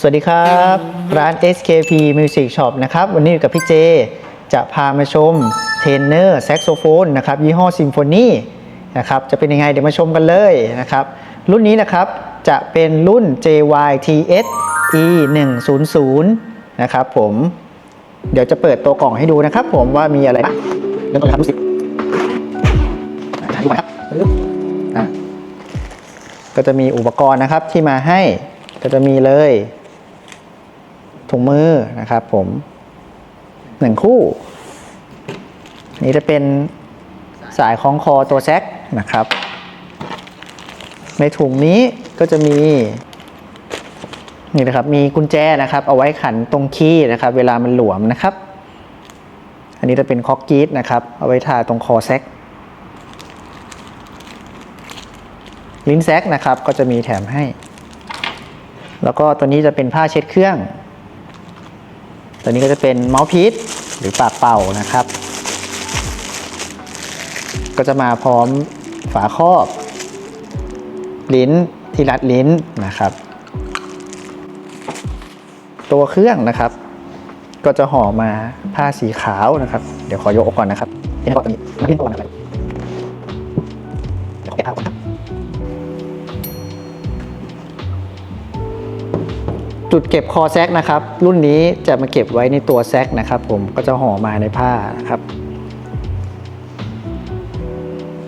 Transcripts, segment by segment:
สวัสดีครับ ร้าน SKP Music Shop นะครับ วันนี้อยู่กับพี่เจ จะพามาชมเทนเนอร์แซกโซโฟนนะครับ ยี่ห้อซิมโฟนีนะครับจะเป็นยังไงเดี๋ยวมาชมกันเลยนะครับ รุ่นนี้นะครับ จะเป็นรุ่น JYTS E 1 0 0 นะครับผม เดี๋ยวจะเปิดตัวกล่องให้ดูนะครับผมว่ามีอะไรบ้างเริ่มต้นเลยครับดูสิอะถ่ายรูปไว้ครับปึ๊บอะก็จะมีอุปกรณ์นะครับที่มาให้ก็จะมีเลย ถุงมือนะครับผมหนึ่งคู่ นี่จะเป็นสายคล้องคอตัวแซกนะครับ ในถุงนี้ก็จะมีนี่นะครับมีกุญแจนะครับ เอาไว้ขันตรงคีย์นะครับ เวลามันหลวมนะครับ อันนี้จะเป็นคอกกีดนะครับ เอาไว้ทาตรงคอแซกลิ้นแซกนะครับก็จะมีแถมให้ แล้วก็ตัวนี้จะเป็นผ้าเช็ดเครื่อง ตัวนี้ก็จะเป็นเมาส์พีซหรือปากเป่านะครับ ก็จะมาพร้อมฝาครอบ ลิ้นที่รัดลิ้นนะครับ ตัวเครื่องนะครับ ก็จะห่อมาผ้าสีขาวนะครับ เดี๋ยวขอยกออกก่อนนะครับเดี๋ยวก่อนนี้เดี๋ยวก่อนนะครับ จุดเก็บคอแซกนะครับ รุ่นนี้จะมาเก็บไว้ในตัวแซกนะครับ ผมก็จะห่อมาในผ้านะครับ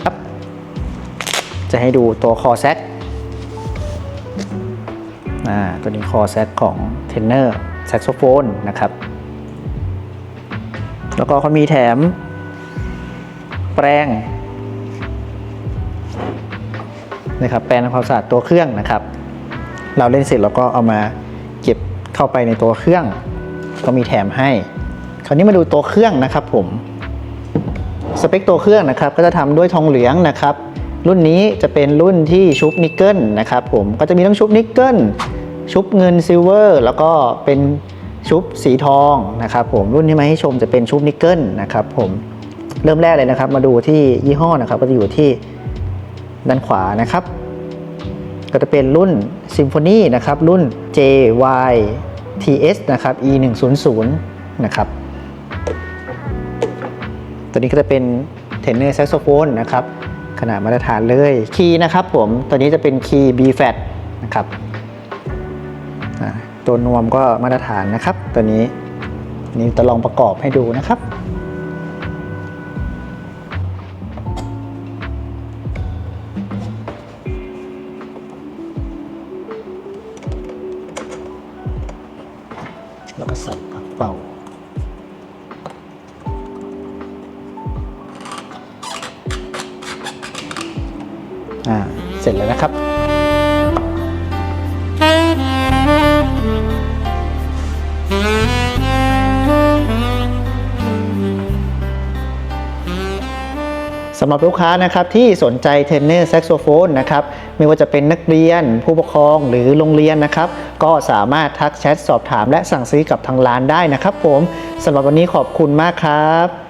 ครับ จะให้ดูตัวคอแซกอ่าตัวนี้คอแซกของเทนเนอร์แซกโซโฟนนะครับ แล้วก็เขามีแถม แปรงนะครับแปรงทำความสะอาดตัวเครื่องนะครับ เราเล่นเสร็จแล้วก็เอามา เข้าไปในตัวเครื่อง ก็มีแถมให้ คราวนี้มาดูตัวเครื่องนะครับผม สเปคตัวเครื่องนะครับก็จะทำด้วยทองเหลืองนะครับ รุ่นนี้จะเป็นรุ่นที่ชุบนิกเกิลนะครับผมก็จะมีทั้งชุบนิกเกิลชุบเงินซิลเวอร์แล้วก็เป็นชุบสีทองนะครับผมรุ่นที่มาให้ชมจะเป็นชุบนิกเกิลนะครับผมเริ่มแรกเลยนะครับ มาดูที่ยี่ห้อนะครับ ก็จะอยู่ที่ด้านขวานะครับ ก็จะเป็นรุ่น Symphony นะครับ รุ่น JY TS นะครับ E 1 0 0นะครับ ตัวนี้ก็จะเป็นเทนเนอร์แซกโซโฟนนะครับ ขนาดมาตรฐานเลย คีย์นะครับผม ตัวนี้จะเป็นคีย์ B flat นะครับ ตัวนวมก็มาตรฐานนะครับ ตัวนี้นี่จะลองประกอบให้ดูนะครับ แล้วก็ใส่ปากเป่า อ่า เสร็จแล้วนะครับำหรับลูกค้านะครับที่สนใจเทนเนอร์แซกโซโฟนนะครับไม่ว่าจะเป็นนักเรียน ผู้ปกครองหรือโรงเรียนนะครับก็สามารถทักแชทสอบถาม และสั่งซื้อกับทางร้านได้นะครับ ผมสำหรับวันนี้ขอบคุณมากครับ